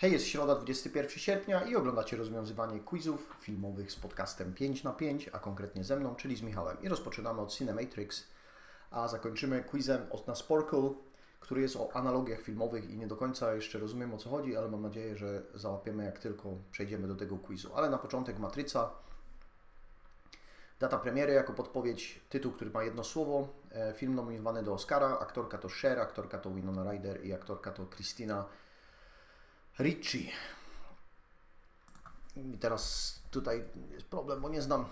Hej, jest środa 21 sierpnia i oglądacie rozwiązywanie quizów filmowych z podcastem 5 na 5 a konkretnie ze mną, czyli z Michałem. I rozpoczynamy od Cinematrix, a zakończymy quizem od na Sporkle, który jest o analogiach filmowych i nie do końca jeszcze rozumiem o co chodzi, ale mam nadzieję, że załapiemy jak tylko przejdziemy do tego quizu. Ale na początek Matryca. Data premiery jako podpowiedź, tytuł, który ma jedno słowo, e, film nominowany do Oscara, aktorka to Cher, aktorka to Winona Ryder i aktorka to Christina Ricci. I teraz tutaj jest problem, bo nie znam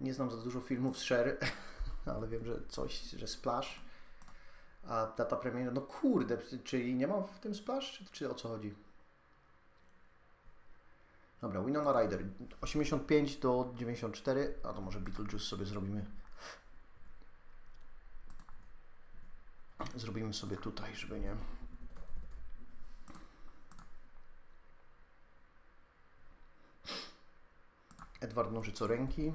nie znam za dużo filmów z Cher, ale wiem, że coś, że Splash, a data premiery, no kurde, czyli nie ma w tym Splash, czy, czy o co chodzi? Dobra, Winona Ryder, 85 do 94, a to może Beetlejuice sobie zrobimy. Zrobimy sobie tutaj, żeby nie... Edward Nożycoręki.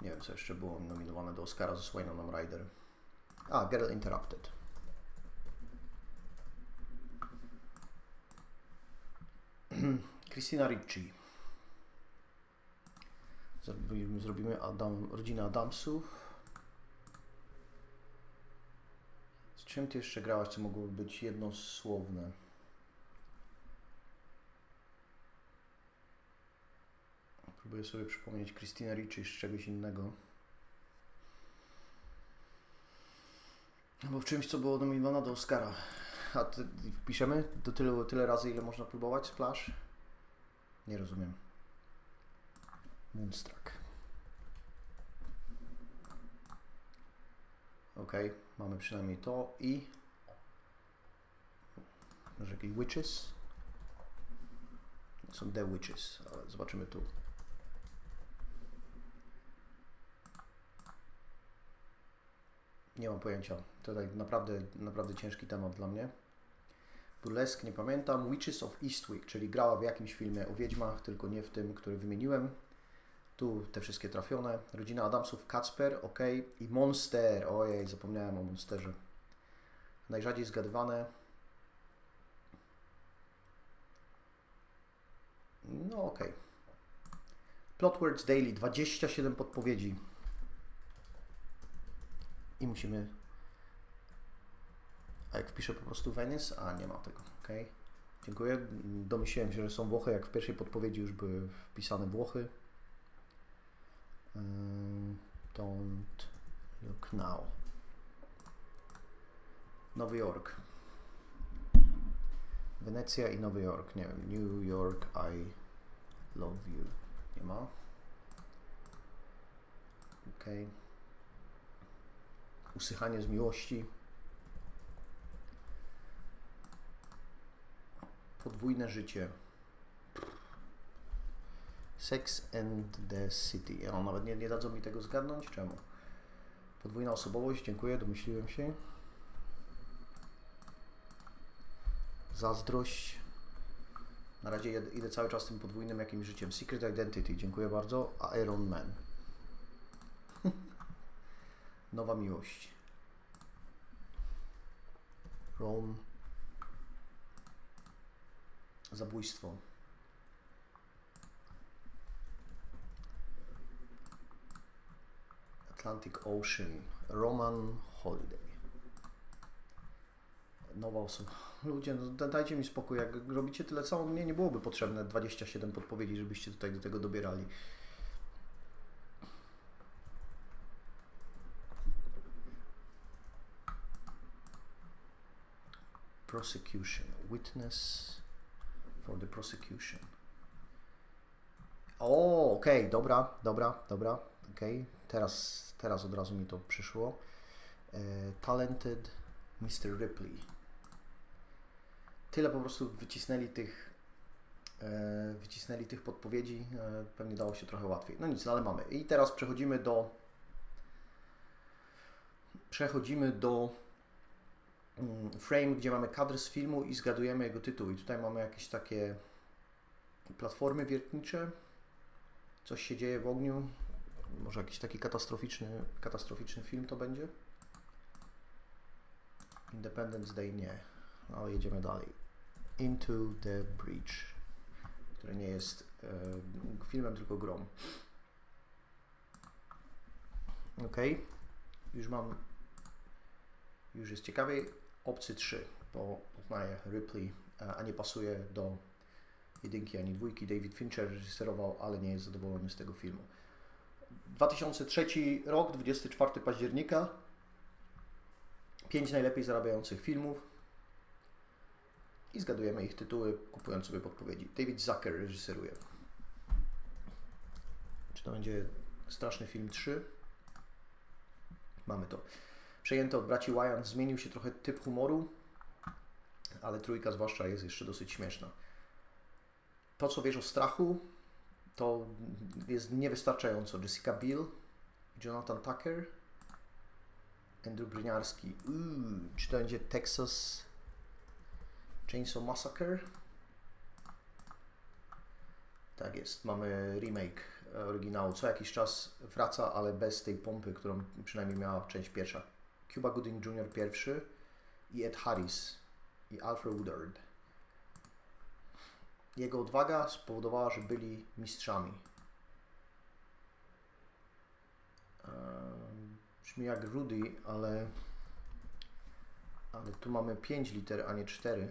Nie wiem, co jeszcze było nominowane do Oscara ze Swaynoną Ryder. A, Girl Interrupted. Christina Ricci. Zrobimy, zrobimy Adam, rodzinę Adamsów. Z czym ty jeszcze grałaś, co mogłoby być jednosłowne? Próbuję sobie przypomnieć Christina Ricci z czegoś innego. Albo w czymś, co było nominowane do Oscara. A ty, wpiszemy do tyle, tyle razy, ile można próbować Splash? Nie rozumiem. Moonstruck. Ok, mamy przynajmniej to i może jakieś witches? Są The Witches, ale zobaczymy tu. Nie mam pojęcia. To tak naprawdę, naprawdę ciężki temat dla mnie. Burlesque, nie pamiętam. Witches of Eastwick, czyli grała w jakimś filmie o wiedźmach, tylko nie w tym, który wymieniłem. Tu te wszystkie trafione. Rodzina Adamsów, Kacper, ok. I Monster, ojej, zapomniałem o Monsterze. Najrzadziej zgadywane. No ok. Plotwords Daily, 27 podpowiedzi. I musimy a jak wpiszę po prostu Venice? A, nie ma tego. Ok. Dziękuję. Domyśliłem się, że są Włochy, jak w pierwszej podpowiedzi już były wpisane Włochy. Don't look now. Nowy Jork. Wenecja i Nowy Jork. Nie wiem. New York, I love you. Nie ma. Ok. Usychanie z miłości. Podwójne życie. Sex and the City. Ja nawet nie, nie dadzą mi tego zgadnąć. Czemu? Podwójna osobowość. Dziękuję, domyśliłem się. Zazdrość. Na razie idę cały czas tym podwójnym jakimś życiem. Secret Identity. Dziękuję bardzo. Iron Man. Nowa miłość. Rome. Zabójstwo. Atlantic Ocean. Roman Holiday. Nowa osoba. Ludzie, no dajcie mi spokój. Jak robicie tyle samo, mnie nie byłoby potrzebne 27 podpowiedzi, żebyście tutaj do tego dobierali. Prosecution. Witness for the prosecution. O, okej, okay, dobra, dobra, dobra, Okay. Teraz, teraz od razu mi to przyszło. E, talented Mr. Ripley. Tyle po prostu wycisnęli tych e, wycisnęli tych podpowiedzi. E, pewnie dało się trochę łatwiej. No nic, ale mamy. I teraz przechodzimy do przechodzimy do mm, frame, gdzie mamy kadr z filmu i zgadujemy jego tytuł. I tutaj mamy jakieś takie platformy wiertnicze. Coś się dzieje w ogniu. Może jakiś taki katastroficzny, katastroficzny film to będzie. Independence Day nie, no, ale jedziemy dalej. Into the Breach, które nie jest filmem, tylko grą. Ok, już mam, już jest ciekawiej. Obcy 3, bo uznaję Ripley, a nie pasuje do jedynki ani dwójki. David Fincher reżyserował, ale nie jest zadowolony z tego filmu. 2003 rok, 24 października. Pięć najlepiej zarabiających filmów. I zgadujemy ich tytuły, kupując sobie podpowiedzi. David Zucker reżyseruje. Czy to będzie straszny film 3? Mamy to. Przejęte od braci Wyan zmienił się trochę typ humoru, ale trójka zwłaszcza jest jeszcze dosyć śmieszna. To, co wiesz o strachu, to jest niewystarczająco. Jessica Biel, Jonathan Tucker, Andrew Bryniarski. Uuu, czy to będzie Texas Chainsaw Massacre? Tak jest, mamy remake oryginału. Co jakiś czas wraca, ale bez tej pompy, którą przynajmniej miała część pierwsza. Cuba Gooding Jr. pierwszy i Ed Harris i Alfred Woodard. Jego odwaga spowodowała, że byli mistrzami. Brzmi jak Rudy, ale, ale tu mamy 5 liter, a nie 4.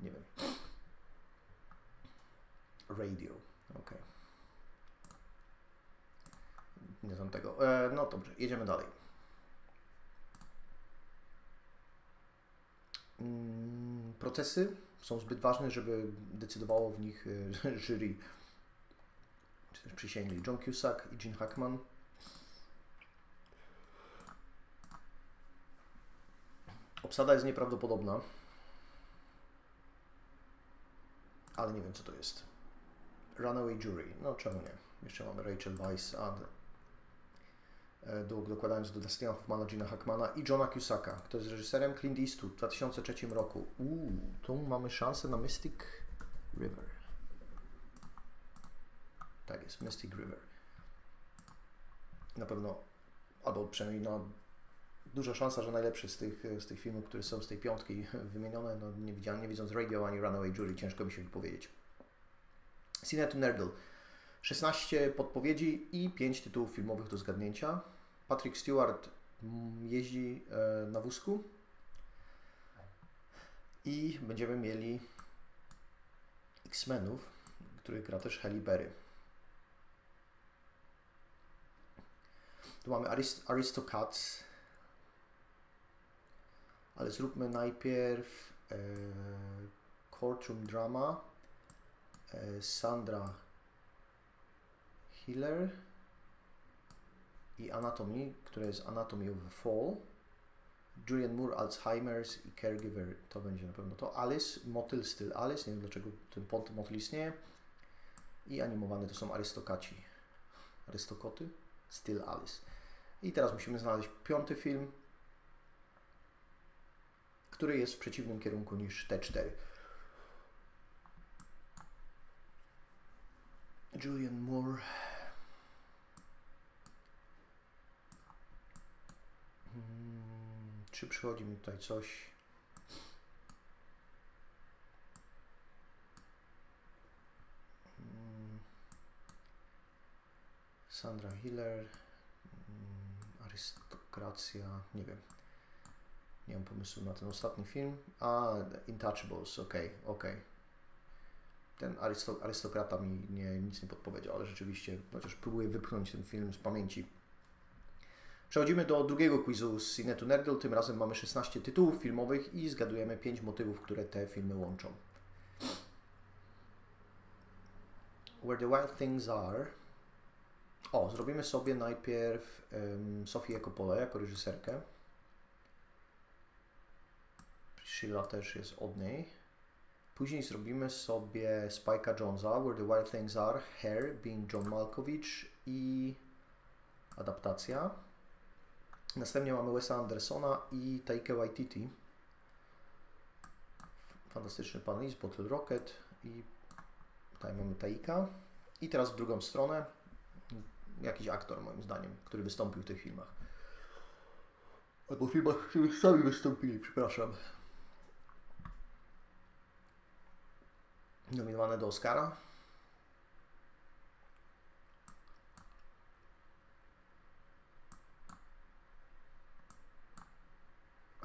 Nie wiem. Radio. Ok. Nie znam tego. E, no dobrze, jedziemy dalej. Procesy są zbyt ważne, żeby decydowało w nich e, jury. Czy też przysięgli John Cusack i Gene Hackman. Obsada jest nieprawdopodobna. Ale nie wiem, co to jest. Runaway Jury. No czemu nie? Jeszcze mamy Rachel Weisz, do, dokładając do Dustina Hoffmana, Gina Hackmana i Johna Cusacka, kto jest reżyserem Clint Eastwood w 2003 roku. Uuu, tu mamy szansę na Mystic River. Tak jest, Mystic River. Na pewno, albo przynajmniej no, duża szansa, że najlepszy z tych, z tych filmów, które są z tej piątki wymienione, no nie, widziałem, nie widząc Radio ani Runaway Jury, ciężko mi się wypowiedzieć. Cine to Nerdle. 16 podpowiedzi i 5 tytułów filmowych do zgadnięcia. Patrick Stewart jeździ e, na wózku i będziemy mieli X-Menów, których gra też Halle Berry. Tu mamy Arist Aristocats, ale zróbmy najpierw e, Courtroom Drama, e, Sandra Hiller i Anatomy, które jest Anatomy of a Fall. Julian Moore, Alzheimer's i Caregiver, to będzie na pewno to. Alice, Motyl, styl Alice, nie wiem dlaczego ten motyl istnieje. I animowany to są Arystokaci. Arystokoty, styl Alice. I teraz musimy znaleźć piąty film, który jest w przeciwnym kierunku niż te cztery. Julian Moore. Czy przychodzi mi tutaj coś? Hmm. Sandra Hiller, hmm, Arystokracja, nie wiem. Nie mam pomysłu na ten ostatni film. A, Intouchables, ok, ok. Ten arystokrata mi nie, nic nie podpowiedział, ale rzeczywiście, chociaż próbuję wypchnąć ten film z pamięci, Przechodzimy do drugiego quizu z Cinetu Nerdle. Tym razem mamy 16 tytułów filmowych i zgadujemy 5 motywów, które te filmy łączą. Where the Wild Things Are. O, zrobimy sobie najpierw um, Sofię Coppola jako reżyserkę. Priscilla też jest od niej. Później zrobimy sobie Spike'a Jonesa, Where the Wild Things Are, Hair, being John Malkovich i adaptacja. Następnie mamy Wesa Andersona i Taika Waititi. Fantastyczny pan Lis, Bottle Rocket i tutaj mamy Taika. I teraz w drugą stronę jakiś aktor moim zdaniem, który wystąpił w tych filmach. Albo w filmach, w których sami wystąpili, przepraszam. Nominowane do Oscara.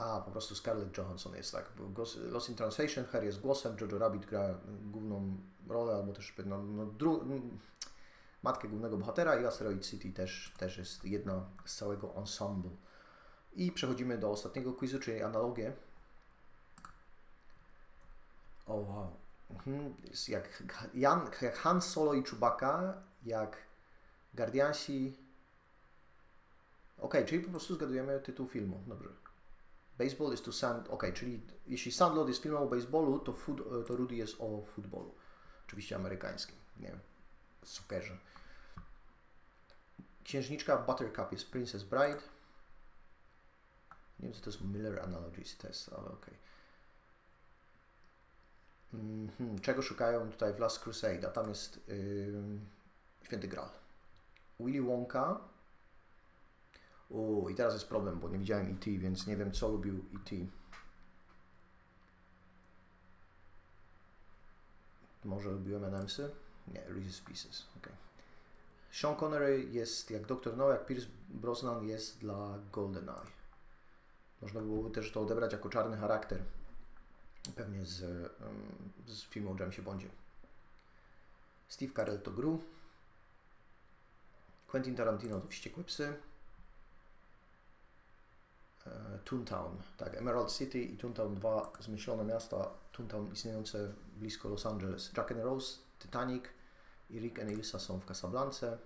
A, po prostu Scarlett Johansson jest tak. Lost in Translation, Harry jest głosem, Jojo Rabbit gra główną rolę, albo też no, no, dru, matkę głównego bohatera i Asteroid City też, też jest jedna z całego ensemble. I przechodzimy do ostatniego quizu, czyli analogię. O wow. Mhm. Jest jak, Jan, jak Han Solo i Chewbacca, jak Guardiansi. Ok, czyli po prostu zgadujemy tytuł filmu. Dobrze. Baseball is to sand. Ok, czyli jeśli Sandlot jest filmem o baseballu, to, food, to Rudy jest o futbolu. Oczywiście amerykańskim. Nie wiem. Sokerze. Księżniczka Buttercup jest Princess Bride. Nie wiem, co to jest Miller Analogies Test, ale ok. Mm -hmm. Czego szukają tutaj w Last Crusade? A tam jest yy, Święty Graal. Willy Wonka. O, i teraz jest problem, bo nie widziałem E.T., więc nie wiem, co lubił E.T. Może lubiłem M&M'sy? Nie, Reese's Pieces, ok. Sean Connery jest jak Dr. No, jak Pierce Brosnan jest dla GoldenEye. Można byłoby też to odebrać jako czarny charakter. Pewnie z, z filmu o Jamesie Bondzie. Steve Carell to Gru. Quentin Tarantino to Wściekłe Psy. Toontown, tak, Emerald City i Toontown 2 zmyślone miasta, Toontown istniejące blisko Los Angeles. Jack and Rose, Titanic i Rick and Ilsa są w Casablance.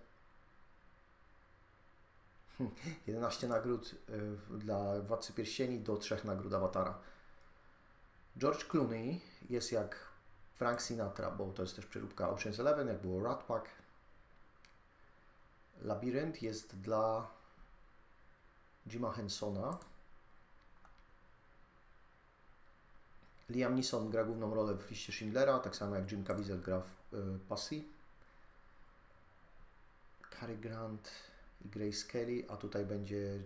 11 nagród dla Władcy Pierścieni do 3 nagród Awatara. George Clooney jest jak Frank Sinatra, bo to jest też przeróbka Ocean's Eleven, jak było Rat Pack. Labirynt jest dla Jima Hensona. Liam Neeson gra główną rolę w liście Schindlera, tak samo jak Jim Caviezel gra w y, Passy. Cary Grant i Grace Kelly, a tutaj będzie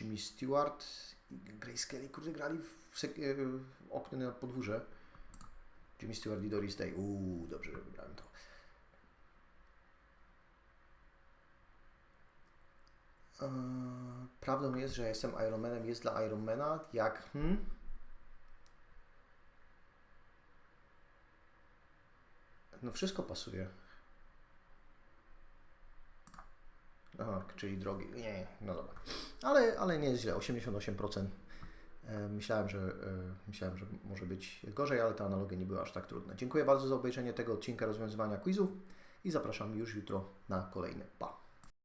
Jimmy Stewart i Grace Kelly, którzy grali w, w oknie na podwórze. Jimmy Stewart i Doris Day. Uuu, dobrze, że wybrałem to. Prawdą jest, że jestem Ironmanem, jest dla Ironmana, jak... Hmm? No wszystko pasuje. Aha, czyli drogi. Nie, no dobra. Ale, ale nie jest źle, 88%. E, myślałem, że, e, myślałem, że może być gorzej, ale te analogie nie były aż tak trudne. Dziękuję bardzo za obejrzenie tego odcinka rozwiązywania quizów i zapraszam już jutro na kolejny. Pa!